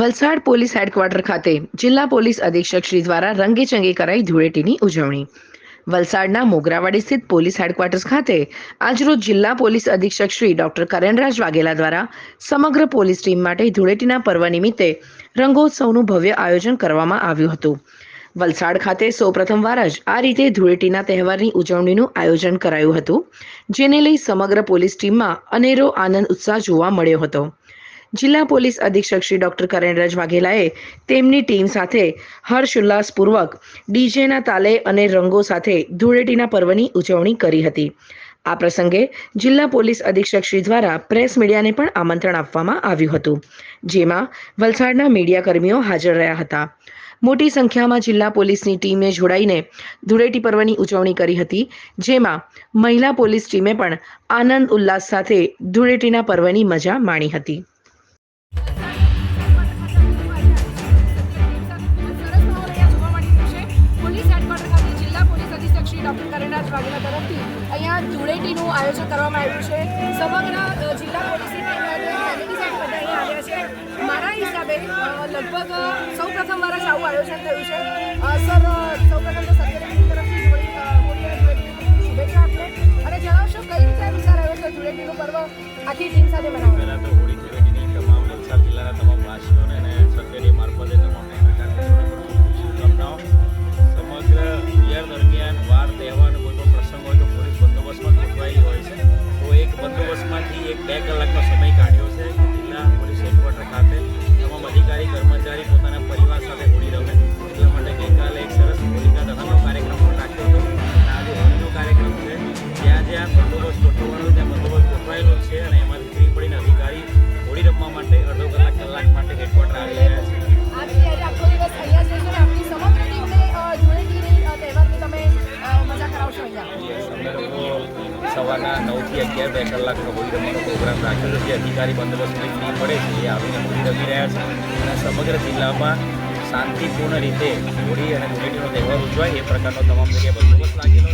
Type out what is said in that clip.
Valsad police headquarter ખાતે જિલ્લા police અધિક્ષક શ્રી દ્વારા રંગેચંગે કરાઈ ધૂળેટીની ઉજવણી. વલસાડના મોગરાવાડી સ્થિત પોલીસ હેડક્વાર્ટર્સ ખાતે આજરોજ જિલ્લા પોલીસ અધિક્ષક શ્રી ડોક્ટર કરેણરાજ વાઘેલા દ્વારા સમગ્ર પોલીસ ટીમ માટે ધૂળેટીના પર્વ નિમિત્તે રંગોત્સવનું ભવ્ય આયોજન કરવામાં આવ્યું હતું. વલસાડ ખાતે સૌપ્રથમવાર જ આ રીતે ધૂળેટીના તહેવારની ઉજવણીનું આયોજન કરાયું હતું, જેને લઈ સમગ્ર પોલીસ ટીમમાં અનેરો આનંદ ઉત્સાહ જોવા મળ્યો હતો. જિલ્લા પોલીસ અધિક્ષક શ્રી ડોક્ટર કરેણરાજ વાઘેલાએ તેમની ટીમ સાથે હર્ષોલ્લાસપૂર્વક ડીજેના તાલે અને રંગો સાથે ધૂળેટીના પર્વની ઉજવણી કરી હતી. આ પ્રસંગે જિલ્લા પોલીસ અધિક્ષક શ્રી દ્વારા પ્રેસ મીડિયાને પણ આમંત્રણ આપવામાં આવ્યું હતું, જેમાં વલસાડના મીડિયા કર્મીઓ હાજર રહ્યા હતા. મોટી સંખ્યામાં જિલ્લા પોલીસની ટીમે જોડાઈને ધૂળેટી પર્વની ઉજવણી કરી હતી, જેમાં મહિલા પોલીસ ટીમે પણ આનંદ ઉલ્લાસ સાથે ધૂળેટીના પર્વની મજા માણી હતી. ડોક્ટર કરેણરાજ તરફથી અહીંયા ધૂળેટીનું આયોજન કરવામાં આવ્યું છે. સમગ્ર જિલ્લા પોલીસની આવ્યા છે. મારા હિસાબે લગભગ સૌ પ્રથમવાર જ આવું આયોજન થયું છે. સર સૌ સૌપ્રથમ તો સત્યની તરફથી શુભેચ્છા આપને અને જણાવશો કઈ રીતે વિચાર આવ્યો છે ધૂળેટીનું પર્વ આખી ટીમ સાથે મનાવવાનો જ્યાં બંદોબસ્ત ગોઠવવાનો ત્યાં બંદોબસ્ત ગોઠવાયેલો છે અને એમાંથી ફ્રી પડીને અધિકારી હોળી રમવા માટે અડધો કલાક કલાક માટે હેડક્વાર્ટર આવી રહ્યા છે. સવારના નવથી અગિયાર બે કલાકનો હોળી રમવાનો પ્રોગ્રામ રાખેલો છે. જે અધિકારી બંદોબસ્તની ફ્રી પડે છે એ આવીને હોળી રમી રહ્યા છે. અને સમગ્ર જિલ્લામાં શાંતિપૂર્ણ રીતે હોળી અને ધૂળેટીનો તહેવાર ઉજવાય એ પ્રકારનો તમામ જગ્યાએ બંદોબસ્ત છે